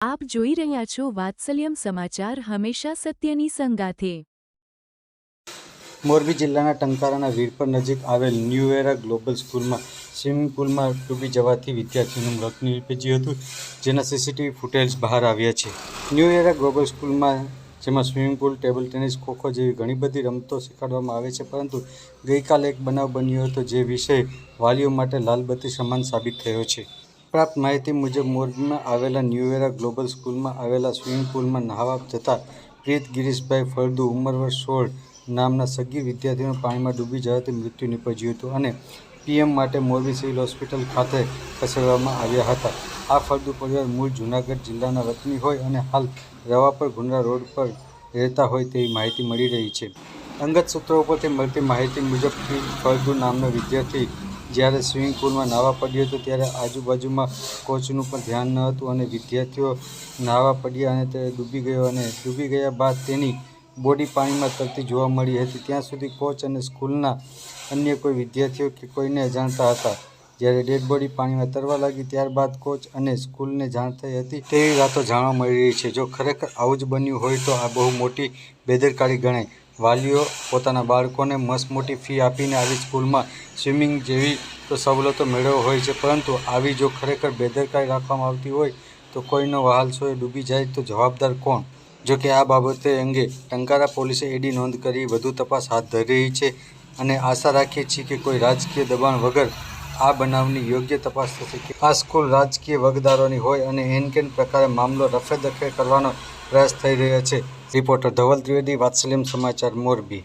આપ જોઈ રહ્યા છો વાત્સલ્યમ સમાચાર હંમેશા સત્યની સંગાથે. મોરબી જિલ્લાના ટંકારાના વીરપર નજીક આવેલ ન્યૂ એરા ગ્લોબલ સ્કૂલમાં સ્વિમિંગ પુલમાં ડૂબી જવાથી વિદ્યાર્થીનું મૃત નિપજ્યું હતું, જેના સીસીટીવી ફૂટેજ બહાર આવ્યા છે. ન્યૂ એરા ગ્લોબલ સ્કૂલમાં, જેમાં swimming pool, table tennis, kho kho જેવી ઘણી બધી રમતો શીખવાડવામાં આવે છે, પરંતુ ગઈકાલે એક બનાવ બન્યો હતો જે વિષય વાલીઓ માટે લાલબત્તી સમાન સાબિત થયો છે. પ્રાપ્ત માહિતી મુજબ મોરબીમાં આવેલા ન્યુવેરા ગ્લોબલ સ્કૂલમાં આવેલા સ્વિમિંગ પુલમાં નહાવા જતા પ્રીત ગિરીશભાઈ ફળદુ ઉંમર વર્ષ સોળ નામના સગીર વિદ્યાર્થીનું પાણીમાં ડૂબી જવાથી મૃત્યુ નીપજ્યું હતું અને પીએમ માટે મોરબી સિવિલ હોસ્પિટલ ખાતે ખસેડવામાં આવ્યા હતા. આ ફળદુ પરિવાર મૂળ જૂનાગઢ જિલ્લાના વતની હોય અને હાલ રવાપર ગુંડરા રોડ પર રહેતા હોય તેવી માહિતી મળી રહી છે. અંગત સૂત્રો ઉપરથી મળતી માહિતી મુજબ ફળદુ નામનો વિદ્યાર્થી જ્યારે સ્વિમિંગ પુલમાં નાહવા પડ્યો હતો ત્યારે આજુબાજુમાં કોચનું પણ ધ્યાન ન હતું અને વિદ્યાર્થીઓ નાહવા પડ્યા અને તે ડૂબી ગયો અને ડૂબી ગયા બાદ તેની બોડી પાણીમાં તરતી જોવા મળી હતી. ત્યાં સુધી કોચ અને સ્કૂલના અન્ય કોઈ વિદ્યાર્થીઓ કે કોઈને જાણતા હતા. જ્યારે ડેડ બોડી પાણીમાં તરવા લાગી ત્યારબાદ કોચ અને સ્કૂલને જાણ થઈ હતી. તેવી વાતો જાણવા મળી રહી છે. જો ખરેખર આવું જ બન્યું હોય તો આ બહુ મોટી બેદરકારી ગણાય. વાલીઓ પોતાના બાળકોને મસ્ત મોટી ફી આપીને આવી સ્કૂલમાં સ્વિમિંગ જેવી તો સવલતો મેળવવો હોય છે. પરંતુ આવી જો ખરેખર બેદરકારી રાખવામાં આવતી હોય તો કોઈનો વહાલસો એ ડૂબી જાય તો જવાબદાર કોણ? જો કે આ બાબતે અંગે ટંકારા પોલીસે એડી નોંધ કરી વધુ તપાસ હાથ ધરી રહી છે અને આશા રાખીએ છીએ કે કોઈ રાજકીય દબાણ વગર આ બનાવની યોગ્ય તપાસ થશે કે આ સ્કૂલ રાજકીય વગદારોની હોય અને એન કેન પ્રકારે મામલો રફે દફે કરવાનો પ્રયાસ થઈ રહ્યો છે. રિપોર્ટર ધવલ ત્રિવેદી, વાત્સલ્યમ સમાચાર, મોરબી.